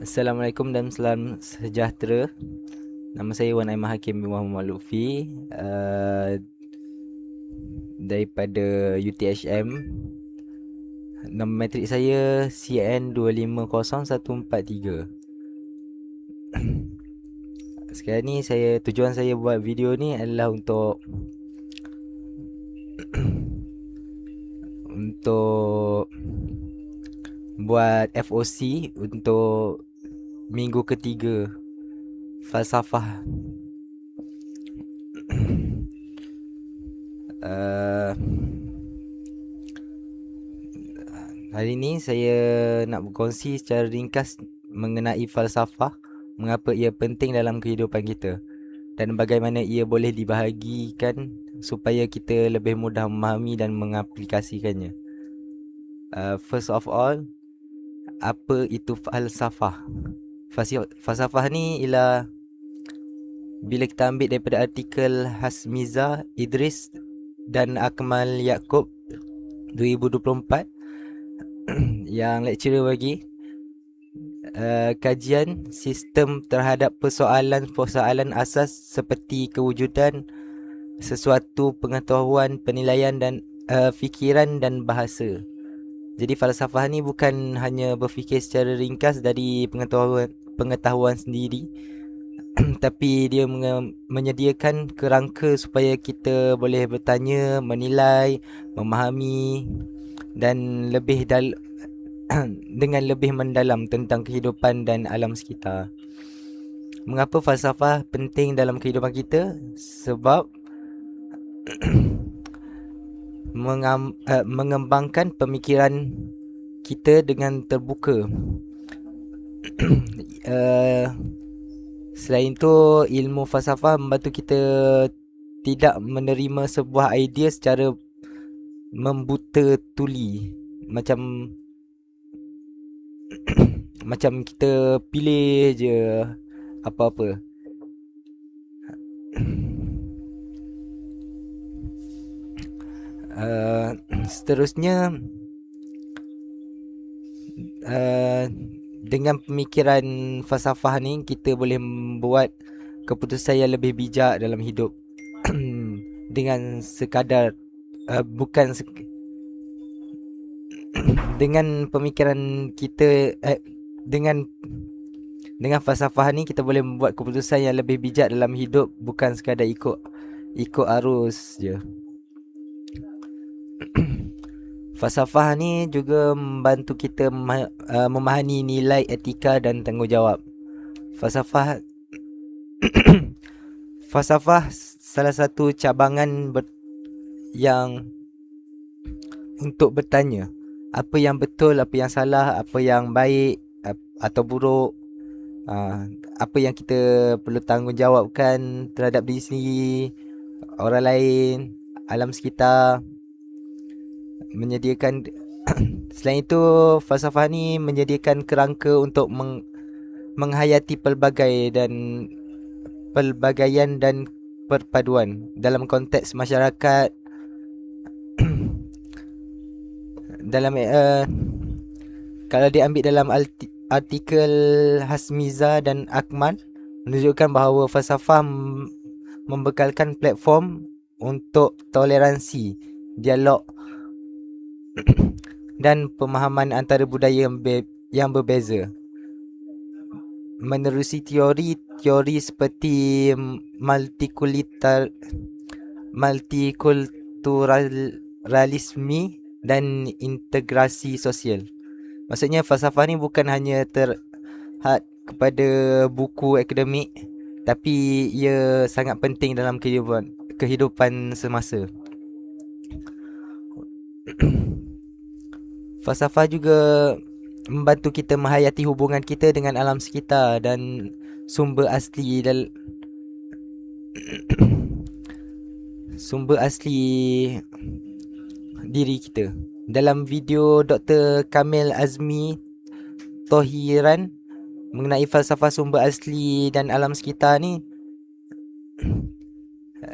Assalamualaikum dan salam sejahtera. Nama saya Wan Aiman Hakim bin Muhammad Lutfi uh, daripada UTHM. Nama matrik saya CN250143. Sekarang ni saya tujuan saya buat video ni adalah untuk untuk buat FOC untuk minggu ketiga falsafah. uh, hari ni saya nak berkongsi secara ringkas mengenai falsafah mengapa ia penting dalam kehidupan kita dan bagaimana ia boleh dibahagikan supaya kita lebih mudah memahami dan mengaplikasikannya. Uh, first of all, apa itu falsafah? Falsafah ni ialah bila kita ambil daripada artikel Hasmiza Idris dan Akmal Yaakob 2024 yang lecturer bagi uh, kajian sistem terhadap persoalan-persoalan asas seperti kewujudan sesuatu pengetahuan, penilaian dan uh, fikiran dan bahasa. Jadi falsafah ni bukan hanya berfikir secara ringkas dari pengetahuan pengetahuan sendiri tapi dia menyediakan kerangka supaya kita boleh bertanya, menilai, memahami dan lebih dal dengan lebih mendalam tentang kehidupan dan alam sekitar. Mengapa falsafah penting dalam kehidupan kita? Sebab mengam, uh, mengembangkan pemikiran kita dengan terbuka. Uh, selain itu, ilmu falsafah membantu kita tidak menerima sebuah idea secara membuta tuli. Macam macam kita pilih je apa-apa. Uh, seterusnya uh, dengan pemikiran falsafah ni kita boleh membuat keputusan yang lebih bijak dalam hidup dengan sekadar uh, bukan sek- dengan pemikiran kita eh, dengan dengan falsafah ni kita boleh membuat keputusan yang lebih bijak dalam hidup bukan sekadar ikut ikut arus je. falsafah ni juga membantu kita uh, memahami nilai etika dan tanggungjawab. Falsafah falsafah salah satu cabangan ber- yang untuk bertanya apa yang betul, apa yang salah, apa yang baik atau buruk. Uh, apa yang kita perlu tanggungjawabkan terhadap diri sendiri, orang lain, alam sekitar. Menyediakan selain itu falsafah ni menyediakan kerangka untuk meng, menghayati pelbagai dan pelbagaian dan perpaduan dalam konteks masyarakat. Dalam uh, kalau diambil dalam artikel Hasmiza dan Akmal menunjukkan bahawa falsafah membekalkan platform untuk toleransi, dialog dan pemahaman antara budaya yang, be- yang berbeza. Menerusi teori-teori seperti multikultural multikulturalisme dan integrasi sosial. Maksudnya falsafah ni bukan hanya terhad kepada buku akademik tapi ia sangat penting dalam kehidupan kehidupan semasa. Falsafah juga membantu kita menghayati hubungan kita dengan alam sekitar dan sumber asli dan sumber asli diri kita. Dalam video Dr. Kamil Azmi Tohiran mengenai falsafah sumber asli dan alam sekitar ni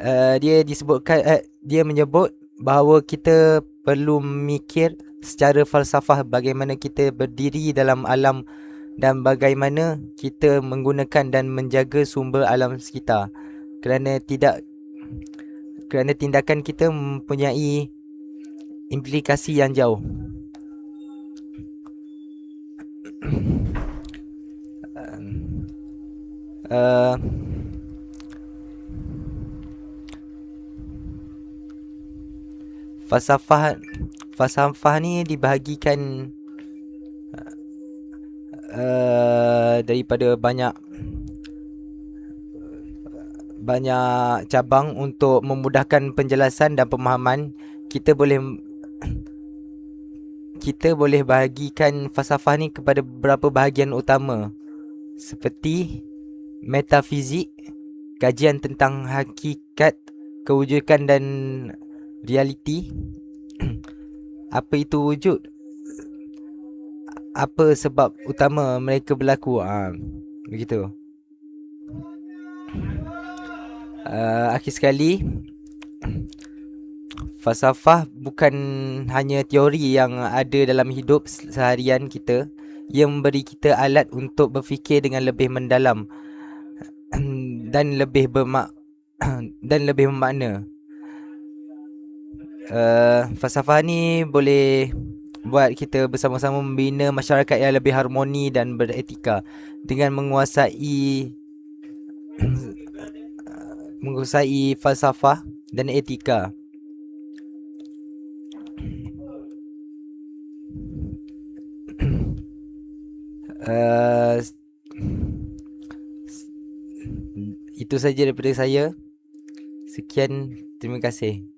uh, dia disebutkan uh, dia menyebut bahawa kita perlu mikir secara falsafah bagaimana kita berdiri dalam alam dan bagaimana kita menggunakan dan menjaga sumber alam sekitar kerana tidak kerana tindakan kita mempunyai implikasi yang jauh. uh, falsafah falsafah ni dibahagikan uh, daripada banyak banyak cabang untuk memudahkan penjelasan dan pemahaman. Kita boleh kita boleh bahagikan falsafah ni kepada beberapa bahagian utama seperti metafizik kajian tentang hakikat kewujudan dan realiti apa itu wujud? Apa sebab utama mereka berlaku? Ha, begitu. Uh, akhir sekali. Falsafah bukan hanya teori yang ada dalam hidup seharian kita. Ia memberi kita alat untuk berfikir dengan lebih mendalam dan lebih bermak dan lebih bermakna uh, falsafah ni boleh buat kita bersama-sama membina masyarakat yang lebih harmoni dan beretika dengan menguasai menguasai falsafah dan etika. Uh, itu saja daripada saya. Sekian, terima kasih.